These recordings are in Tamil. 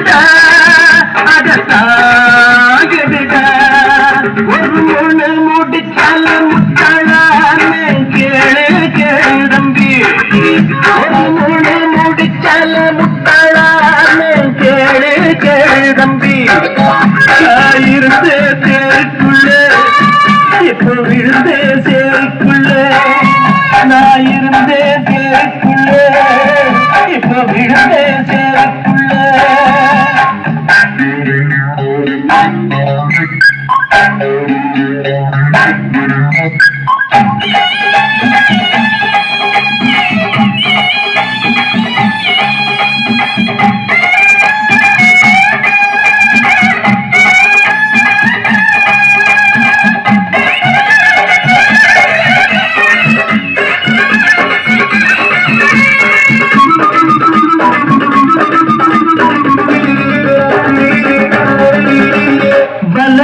விடுடா அதத்தாகிடுடா ஒரு மூணு முடிச்சால முட்டாளான்னு கேளு கேளு தம்பி ஒரு மூணு முடிச்சால முட்டாளான்னு கேளு கேளு தம்பி இருந்த தேருக்குள்ள இப்போ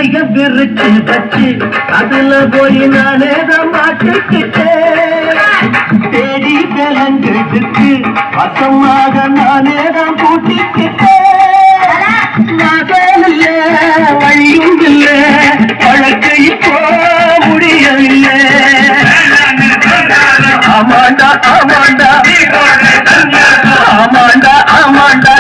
கைய விரிச்சு வச்சு அதுல போய் நானே தான் மாட்டிக்கிட்டேன். தேடி விலங்குக்கு வசமாக நானே தான் கூட்டிக்கிட்டேன் மகன் இல்ல வழியும் இல்ல வழக்கு இப்போ முடியவில்லை. ஆமாண்டா ஆமாண்டா. ஆமாண்டா ஆமாண்டா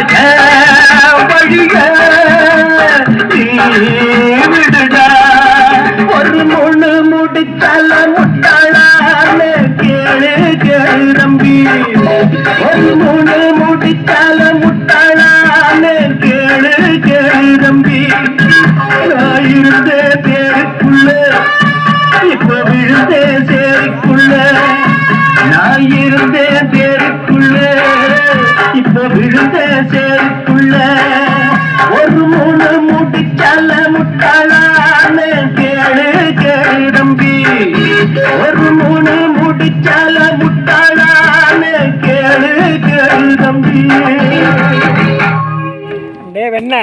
நான் இருந்த பேருக்குள்ள இப்ப விழுந்த சேருக்குள்ள. நான் இருந்த தேருக்குள்ள இப்ப விழுந்த சேருக்குள்ள. ஒரு மூணு முடிச்சால முட்டாளான்னு கேளு கேளு தம்பி. ஒரு மூணு முடிச்சால முட்டாளான்னு கேளு கேளு தம்பி. வெண்ண